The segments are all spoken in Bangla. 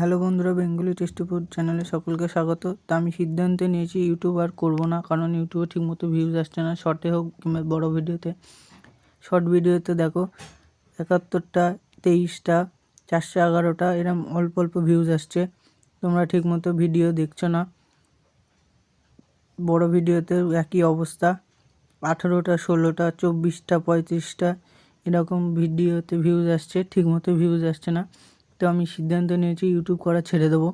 হ্যালো বন্ধুরা, বেঙ্গলি টেস্টি ফুড চ্যানেলে সকলকে স্বাগত। তা আমি সিদ্ধান্ত নিয়েছি, ইউটিউব আর করব না, কারণ ইউটিউবে ঠিকমতো ভিউজ আসছে না, শর্টে হোক কিংবা বড়ো ভিডিওতে। শর্ট ভিডিওতে দেখো, একাত্তরটা, তেইশটা, চারশো এগারোটা, এরম অল্প অল্প ভিউজ আসছে। তোমরা ঠিকমতো ভিডিও দেখছ না। বড় ভিডিওতে একই অবস্থা, আঠেরোটা, ষোলোটা, চব্বিশটা, পঁয়ত্রিশটা, এরকম ভিডিওতে ভিউজ আসছে, ঠিকমতো ভিউজ আসছে না। তো আমি সিদ্ধান্ত নিয়েছি ইউটিউব করা ছেড়ে দেবো।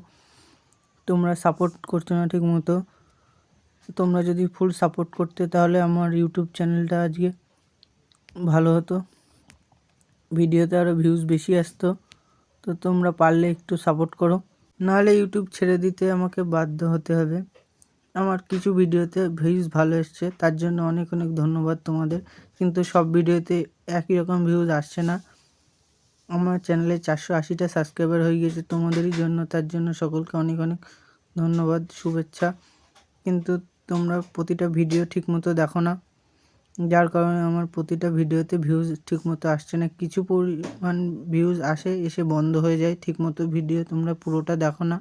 তোমরা সাপোর্ট করছ না ঠিক মতো। তোমরা যদি ফুল সাপোর্ট করতে তাহলে আমার ইউটিউব চ্যানেলটা আজকে ভালো হতো। ভিডিওতে আরও ভিউজ বেশি আসতো। তো তোমরা পারলে একটু সাপোর্ট করো। নাহলে ইউটিউব ছেড়ে দিতে আমাকে বাধ্য হতে হবে। আমার কিছু ভিডিওতে ভিউজ ভালো এসছে, তার জন্য অনেক অনেক ধন্যবাদ তোমাদের। কিন্তু সব ভিডিওতে একই রকম ভিউজ আসছে না। আমার চ্যানেলে চারশো আশিটা সাবস্ক্রাইবার হয়ে গেছে। তোমাদেরই জন্য, তার জন্য সকলকে অনেক অনেক ধন্যবাদ, শুভেচ্ছা। কিন্তু তোমরা প্রতিটা ভিডিও ঠিকমতো দেখো না। যার কারণে আমার প্রতিটা ভিডিওতে ভিউজ ঠিকমতো আসছে না। কিছু পরিমাণ ভিউজ আসে, এসে বন্ধ হয়ে যায়। ঠিকমতো ভিডিও তোমরা পুরোটা দেখো না।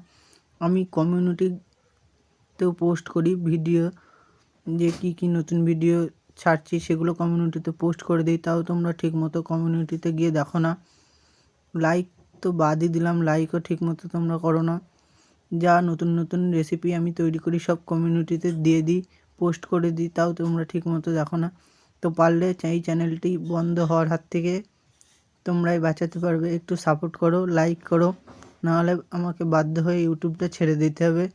আমি কমিউনিটিতেও পোস্ট করি ভিডিও যে কী কী নতুন ভিডিও ছাড়ছি, সেগুলো কমিউনিটিতে পোস্ট করে দিই। তাও তোমরা ঠিকমতো কমিউনিটিতে গিয়ে দেখো না। লাইক তো বাদই দিলাম লাইকও ঠিকমতো তোমরা করো না। যা নতুন নতুন রেসিপি আমি তৈরি করি, সব কমিউনিটিতে দিয়ে দিই পোস্ট করে দিই, তাও তোমরা ঠিকমতো দেখো না। তো পারলে এই চ্যানেলটি বন্ধ হওয়ার হাত থেকে তোমরাই বাঁচাতে পারবে। একটু সাপোর্ট করো লাইক করো, নাহলে আমাকে বাধ্য হয়ে ইউটিউবটা ছেড়ে দিতে হবে।